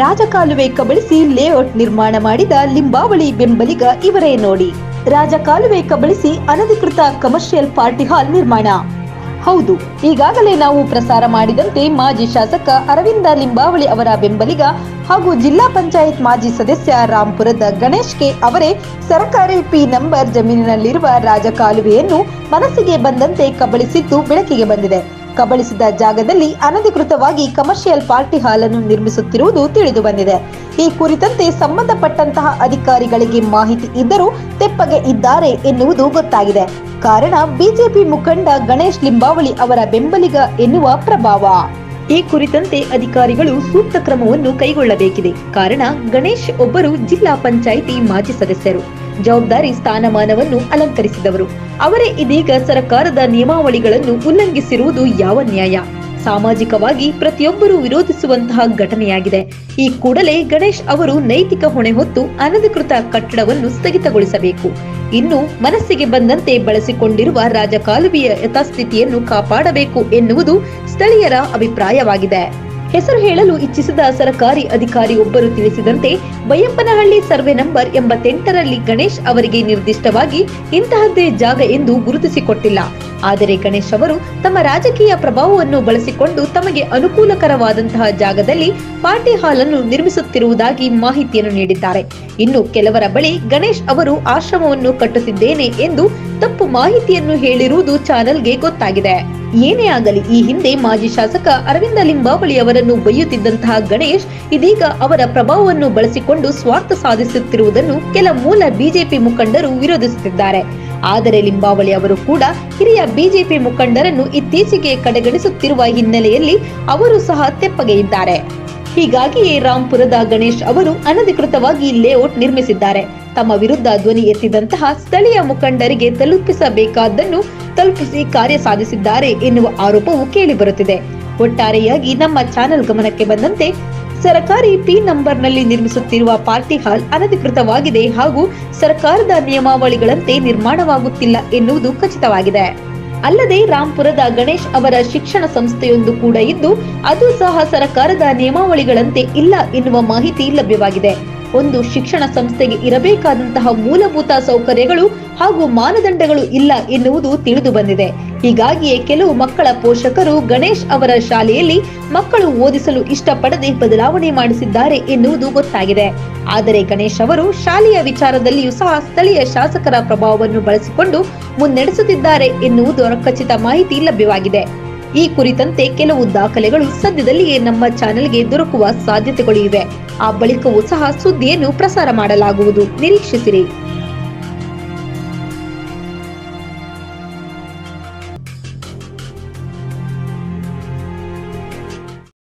ರಾಜಕಾಲುವೆ ಕಬಳಿಸಿ ಲೇಔಟ್ ನಿರ್ಮಾಣ ಮಾಡಿದ ಲಿಂಬಾವಳಿ ಬೆಂಬಲಿಗ ಇವರೇ ನೋಡಿ. ರಾಜಕಾಲುವೆ ಕಬಳಿಸಿ ಅನಧಿಕೃತ ಕಮರ್ಷಿಯಲ್ ಪಾರ್ಟಿ ಹಾಲ್ ನಿರ್ಮಾಣ. ಹೌದು, ಈಗಾಗಲೇ ನಾವು ಪ್ರಸಾರ ಮಾಡಿದಂತೆ ಮಾಜಿ ಶಾಸಕ ಅರವಿಂದ ಲಿಂಬಾವಳಿ ಅವರ ಬೆಂಬಲಿಗ ಹಾಗೂ ಜಿಲ್ಲಾ ಪಂಚಾಯತ್ ಮಾಜಿ ಸದಸ್ಯ ರಾಂಪುರದ ಗಣೇಶ್ ಕೆ ಅವರೇ ಸರ್ಕಾರಿ ಪಿ ನಂಬರ್ ಜಮೀನಿನಲ್ಲಿರುವ ರಾಜಕಾಲುವೆಯನ್ನು ಮನಸ್ಸಿಗೆ ಬಂದಂತೆ ಕಬಳಿಸಿದ್ದು ಬೆಳಕಿಗೆ ಬಂದಿದೆ. ಕಬಳಿಸಿದ ಜಾಗದಲ್ಲಿ ಅನಧಿಕೃತವಾಗಿ ಕಮರ್ಷಿಯಲ್ ಪಾರ್ಟಿ ಹಾಲ್ ಅನ್ನು ನಿರ್ಮಿಸುತ್ತಿರುವುದು ತಿಳಿದು ಬಂದಿದೆ. ಈ ಕುರಿತಂತೆ ಸಂಬಂಧಪಟ್ಟಂತಹ ಅಧಿಕಾರಿಗಳಿಗೆ ಮಾಹಿತಿ ಇದ್ದರೂ ತೆಪ್ಪಗೆ ಇದ್ದಾರೆ ಎನ್ನುವುದು ಗೊತ್ತಾಗಿದೆ. ಕಾರಣ, ಬಿಜೆಪಿ ಮುಖಂಡ ಗಣೇಶ್ ಲಿಂಬಾವಳಿ ಅವರ ಬೆಂಬಲಿಗ ಎನ್ನುವ ಪ್ರಭಾವ. ಈ ಕುರಿತಂತೆ ಅಧಿಕಾರಿಗಳು ಸೂಕ್ತ ಕ್ರಮವನ್ನು ಕೈಗೊಳ್ಳಬೇಕಿದೆ. ಕಾರಣ, ಗಣೇಶ್ ಒಬ್ಬರು ಜಿಲ್ಲಾ ಪಂಚಾಯಿತಿ ಮಾಜಿ ಸದಸ್ಯರು. ಜವಾಬ್ದಾರಿ ಸ್ಥಾನಮಾನವನ್ನು ಅಲಂಕರಿಸಿದವರು. ಅವರೇ ಇದೀಗ ಸರ್ಕಾರದ ನಿಯಮಾವಳಿಗಳನ್ನು ಉಲ್ಲಂಘಿಸಿರುವುದು ಯಾವ ನ್ಯಾಯ? ಸಾಮಾಜಿಕವಾಗಿ ಪ್ರತಿಯೊಬ್ಬರೂ ವಿರೋಧಿಸುವಂತಹ ಘಟನೆಯಾಗಿದೆ. ಈ ಕೂಡಲೇ ಗಣೇಶ್ ಅವರು ನೈತಿಕ ಹೊಣೆ ಹೊತ್ತು ಅನಧಿಕೃತ ಕಟ್ಟಡವನ್ನು ಸ್ಥಗಿತಗೊಳಿಸಬೇಕು. ಇನ್ನು ಮನಸ್ಸಿಗೆ ಬಂದಂತೆ ಬಳಸಿಕೊಂಡಿರುವ ರಾಜಕಾಲುವೆಯ ಯಥಾಸ್ಥಿತಿಯನ್ನು ಕಾಪಾಡಬೇಕು ಎನ್ನುವುದು ಸ್ಥಳೀಯರ ಅಭಿಪ್ರಾಯವಾಗಿದೆ. ಹೆಸರು ಹೇಳಲು ಇಚ್ಛಿಸಿದ ಸರ್ಕಾರಿ ಅಧಿಕಾರಿ ಒಬ್ಬರು ತಿಳಿಸಿದಂತೆ ಬೈಯಪ್ಪನಹಳ್ಳಿ ಸರ್ವೆ ನಂಬರ್ ಎಂಬತ್ತೆಂಟರಲ್ಲಿ ಗಣೇಶ್ ಅವರಿಗೆ ನಿರ್ದಿಷ್ಟವಾಗಿ ಇಂತಹದ್ದೇ ಜಾಗ ಎಂದು ಗುರುತಿಸಿಕೊಟ್ಟಿಲ್ಲ. ಆದರೆ ಗಣೇಶ್ ಅವರು ತಮ್ಮ ರಾಜಕೀಯ ಪ್ರಭಾವವನ್ನು ಬಳಸಿಕೊಂಡು ತಮಗೆ ಅನುಕೂಲಕರವಾದಂತಹ ಜಾಗದಲ್ಲಿ ಪಾರ್ಟಿ ಹಾಲ್ ಅನ್ನು ನಿರ್ಮಿಸುತ್ತಿರುವುದಾಗಿ ಮಾಹಿತಿಯನ್ನು ನೀಡಿದ್ದಾರೆ. ಇನ್ನು ಕೆಲವರ ಬಳಿ ಗಣೇಶ್ ಅವರು ಆಶ್ರಮವನ್ನು ಕಟ್ಟುತ್ತಿದ್ದೇನೆ ಎಂದು ತಪ್ಪು ಮಾಹಿತಿಯನ್ನು ಹೇಳಿರುವುದು ಚಾನೆಲ್ಗೆ ಗೊತ್ತಾಗಿದೆ. ಏನೇ ಆಗಲಿ, ಈ ಹಿಂದೆ ಮಾಜಿ ಶಾಸಕ ಅರವಿಂದ ಲಿಂಬಾವಳಿ ಅವರನ್ನು ಬೈಯುತ್ತಿದ್ದಂತಹ ಗಣೇಶ್ ಇದೀಗ ಅವರ ಪ್ರಭಾವವನ್ನು ಬಳಸಿಕೊಂಡು ಸ್ವಾರ್ಥ ಸಾಧಿಸುತ್ತಿರುವುದನ್ನು ಕೆಲ ಮೂಲ ಬಿಜೆಪಿ ಮುಖಂಡರು ವಿರೋಧಿಸುತ್ತಿದ್ದಾರೆ. ಆದರೆ ಲಿಂಬಾವಳಿ ಅವರು ಕೂಡ ಹಿರಿಯ ಬಿಜೆಪಿ ಮುಖಂಡರನ್ನು ಇತ್ತೀಚೆಗೆ ಕಡೆಗಣಿಸುತ್ತಿರುವ ಹಿನ್ನೆಲೆಯಲ್ಲಿ ಅವರು ಸಹ ತೆಪ್ಪಗೆ ಇದ್ದಾರೆ ಹೀಗಾಗಿಯೇ ರಾಂಪುರದ ಗಣೇಶ್ ಅವರು ಅನಧಿಕೃತವಾಗಿ ಲೇಔಟ್ ನಿರ್ಮಿಸಿದ್ದಾರೆ. ತಮ್ಮ ವಿರುದ್ಧ ಧ್ವನಿ ಎತ್ತಿದಂತಹ ಸ್ಥಳೀಯ ಮುಖಂಡರಿಗೆ ತಲುಪಿಸಬೇಕಾದ್ದನ್ನು ತಲುಪಿಸಿ ಕಾರ್ಯ ಸಾಧಿಸಿದ್ದಾರೆ ಎನ್ನುವ ಆರೋಪವು ಕೇಳಿಬರುತ್ತಿದೆ. ಒಟ್ಟಾರೆಯಾಗಿ ನಮ್ಮ ಚಾನೆಲ್ ಗಮನಕ್ಕೆ ಬಂದಂತೆ ಸರ್ಕಾರಿ ಪಿ ನಂಬರ್ನಲ್ಲಿ ನಿರ್ಮಿಸುತ್ತಿರುವ ಪಾರ್ಟಿ ಹಾಲ್ ಅನಧಿಕೃತವಾಗಿದೆ ಹಾಗೂ ಸರ್ಕಾರದ ನಿಯಮಾವಳಿಗಳಂತೆ ನಿರ್ಮಾಣವಾಗುತ್ತಿಲ್ಲ ಎನ್ನುವುದು ಖಚಿತವಾಗಿದೆ. ಅಲ್ಲದೆ ರಾಂಪುರದ ಗಣೇಶ್ ಅವರ ಶಿಕ್ಷಣ ಸಂಸ್ಥೆಯೊಂದು ಕೂಡ ಇದ್ದು, ಅದು ಸಹ ಸರ್ಕಾರದ ನಿಯಮಾವಳಿಗಳಂತೆ ಇಲ್ಲ ಎನ್ನುವ ಮಾಹಿತಿ ಲಭ್ಯವಾಗಿದೆ. ಒಂದು ಶಿಕ್ಷಣ ಸಂಸ್ಥೆಗೆ ಇರಬೇಕಾದಂತಹ ಮೂಲಭೂತ ಸೌಕರ್ಯಗಳು ಹಾಗೂ ಮಾನದಂಡಗಳು ಇಲ್ಲ ಎನ್ನುವುದು ತಿಳಿದು ಬಂದಿದೆ. ಹೀಗಾಗಿಯೇ ಕೆಲವು ಮಕ್ಕಳ ಪೋಷಕರು ಗಣೇಶ್ ಅವರ ಶಾಲೆಯಲ್ಲಿ ಮಕ್ಕಳು ಓದಿಸಲು ಇಷ್ಟಪಡದೆ ಬದಲಾವಣೆ ಮಾಡಿಸಿದ್ದಾರೆ ಎನ್ನುವುದು ಗೊತ್ತಾಗಿದೆ. ಆದರೆ ಗಣೇಶ್ ಅವರು ಶಾಲೆಯ ವಿಚಾರದಲ್ಲಿಯೂ ಸಹ ಸ್ಥಳೀಯ ಶಾಸಕರ ಪ್ರಭಾವವನ್ನು ಬಳಸಿಕೊಂಡು ಮುನ್ನಡೆಸುತ್ತಿದ್ದಾರೆ ಎನ್ನುವುದು ಖಚಿತ ಮಾಹಿತಿ ಲಭ್ಯವಾಗಿದೆ. ಈ ಕುರಿತಂತೆ ಕೆಲವು ದಾಖಲೆಗಳು ಸದ್ಯದಲ್ಲಿಯೇ ನಮ್ಮ ಚಾನೆಲ್ಗೆ ದೊರಕುವ ಸಾಧ್ಯತೆಗಳು ಇವೆ. ಆ ಬಳಿಕವೂ ಸಹ ಸುದ್ದಿಯನ್ನು ಪ್ರಸಾರ ಮಾಡಲಾಗುವುದು. ನಿರೀಕ್ಷಿಸಿರಿ.